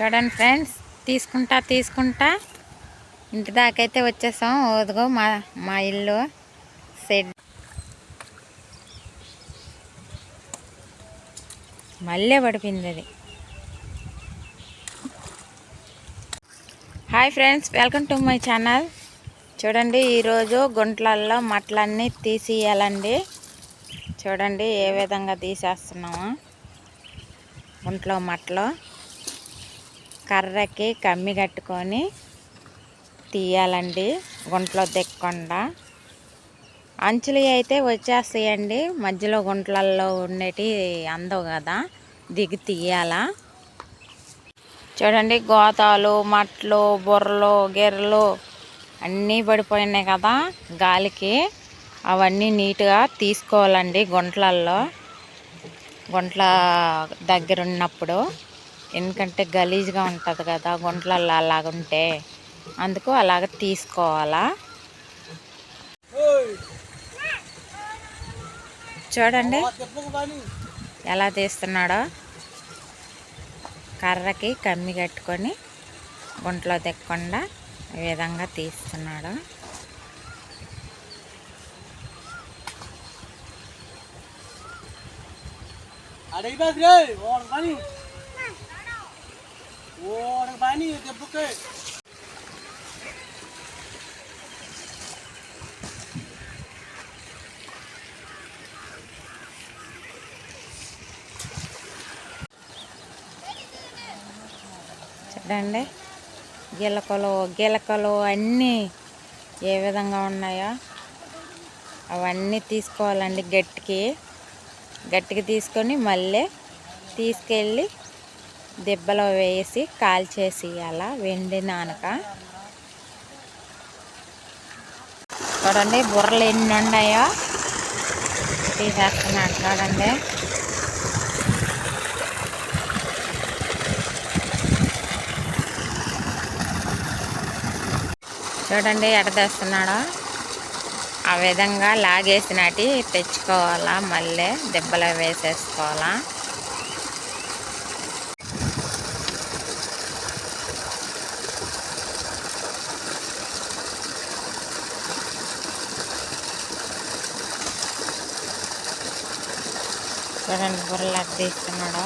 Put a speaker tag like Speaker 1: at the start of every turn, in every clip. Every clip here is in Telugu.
Speaker 1: చూడండి ఫ్రెండ్స్ తీసుకుంటా తీసుకుంటా. ఇంటి దాకైతే వచ్చేసాం. ఓదుగో మా మా ఇల్లు సెడ్ మళ్ళీ పడిపోయింది అది. Hi friends welcome to my channel చూడండి ఈరోజు గుంట్లల్లో మట్లన్నీ తీసియాలండి. చూడండి ఏ విధంగా తీసేస్తున్నామో. గుంట్లో మట్లో. కర్రకి కమ్మి కట్టుకొని తీయాలండి గుంట్లో దిక్కకుండా అంచులు అయితే వచ్చేస్తాయండి మధ్యలో గుంట్లల్లో ఉండేటి అందవు కదా దిగి తీయాలా. చూడండి గోతాలు మట్లు బుర్రలు గెర్రలు అన్నీ పడిపోయినాయి కదా గాలికి. అవన్నీ నీట్గా తీసుకోవాలండి గుంట్లల్లో గుంట్ల దగ్గర ఉన్నప్పుడు. ఎందుకంటే గలీజ్గా ఉంటుంది కదా గుంట్లల్లో అలాగుంటే. అందుకు అలాగ తీసుకోవాలా. చూడండి. ఎలా తీస్తున్నాడో. కర్రకి కమ్మి కట్టుకొని గుంట్లో తెక్కకుండా ఈ విధంగా తీస్తున్నాడు.
Speaker 2: అడిగిపోతుంది
Speaker 1: చూడండి. గిలకలు గిలకలు అన్నీ ఏ విధంగా ఉన్నాయో అవన్నీ తీసుకోవాలండి గట్టికి. గట్టికి తీసుకొని మళ్ళీ తీసుకెళ్ళి దెబ్బలో వేసి కాల్చేసి అలా వెండినాక చూడండి బుర్రలు ఎన్ని ఉన్నాయో. తీసేస్తున్నాడు చూడండి. చూడండి ఎడతేస్తున్నాడో ఆ విధంగా లాగేసినటి తెచ్చుకోవాలా మళ్ళీ దెబ్బలో వేసేసుకోవాలా. చూడండి బుర్రలాగా తీస్తున్నాడు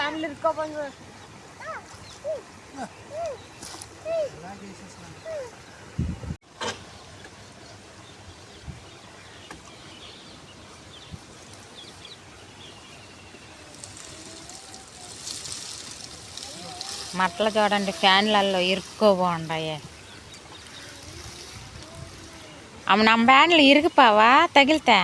Speaker 2: ఛానల్ ఇరుక్కోపోయింది సార్
Speaker 1: మట్టలు చూడండి ఫ్యాన్లలో ఇరుక్కోబోండాయి అమ్మ నా ఫ్యాన్లు ఇరిగిపోవా తగిలితే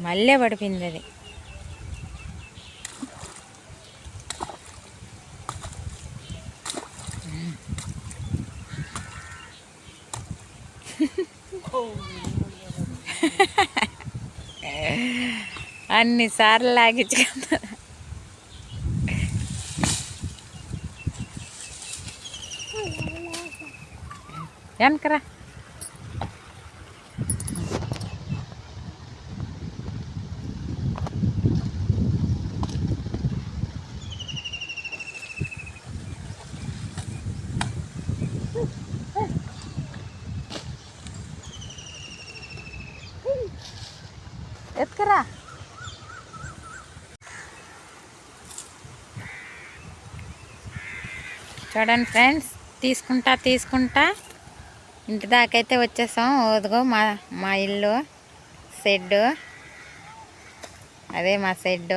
Speaker 1: మళ్ళీ పడిపోయింది అది. అన్నిసార్లు లాగించుకుంటా. వెనకరా చూడండి ఫ్రెండ్స్ తీసుకుంటా తీసుకుంటా. ఇంటి దాకైతే వచ్చేసాం. ఓదుగో మా మా ఇల్లు షెడ్ అదే మా షెడ్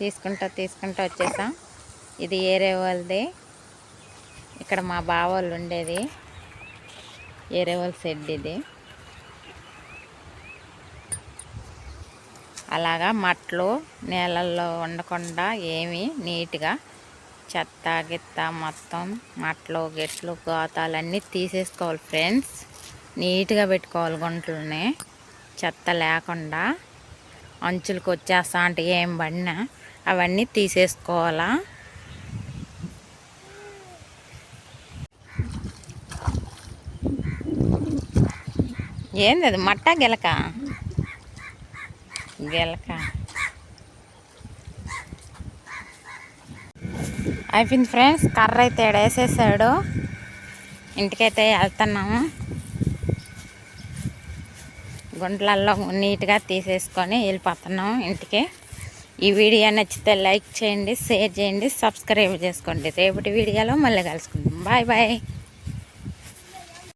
Speaker 1: తీసుకుంటా తీసుకుంటా వచ్చేసాం. ఇది ఏరే వాళ్ళది. ఇక్కడ మా బావ వాళ్ళు ఉండేది. ఏరే వాళ్ళ షెడ్ ఇది. అలాగా మట్లు నీళ్ళల్లో ఉండకుండా ఏమీ నీట్గా చెత్త గిత్త మొత్తం మట్లు గిట్లు గోతాలన్నీ తీసేసుకోవాలి ఫ్రెండ్స్. నీట్గా పెట్టుకోవాలి గుంటలని. చెత్త లేకుండా అంచులకు వచ్చేస్తా అంటే ఏం పడినా అవన్నీ తీసేసుకోవాలా. ఏంది అది? మట్ట గెలక? గెలక అయిపోయింది ఫ్రెండ్స్ కర్ర అయితే ఈడ వేసేసాడు ఇంటికైతే వెళ్తున్నాము. గుండ్లల్లో నీట్గా తీసేసుకొని వెళ్ళిపోతున్నాం ఇంటికి. ఈ వీడియో నచ్చితే లైక్ చేయండి షేర్ చేయండి సబ్స్క్రైబ్ చేసుకోండి. రేపటి వీడియోలో మళ్ళీ కలుసుకుందాం. Bye bye.